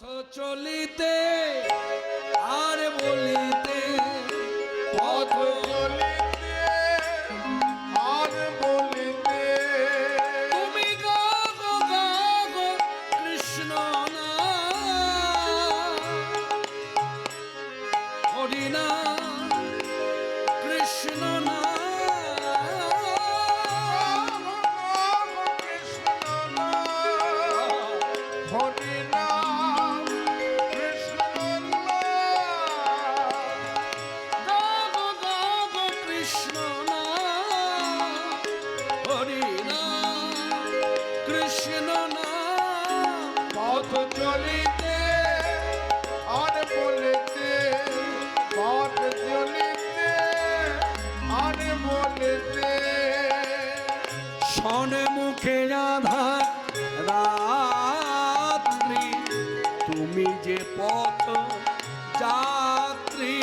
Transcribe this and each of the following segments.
পথ চলিতে আর বলিতে পথ চলিতে আর বলিতে। তুমি গাগো গাগো কৃষ্ণ না। হরিনা কৃষ্ণ না। শনে মুখে আধার রাত্রি তুমি যে পথ যাত্রী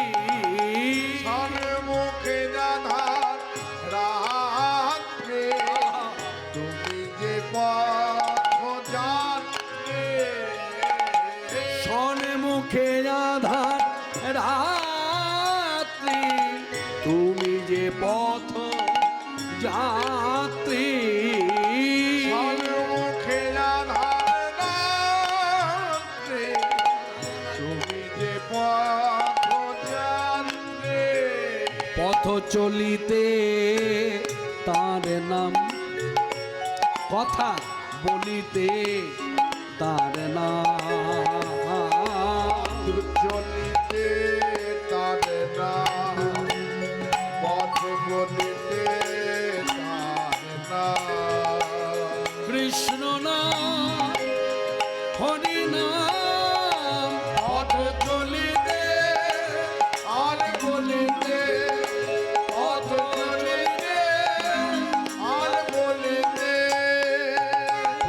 পথ চলিতে তার নাম কথা বলিতে তার নাম। চলিতে তার নাম পথ বলিতে তার নাম।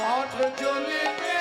পথ চলিবে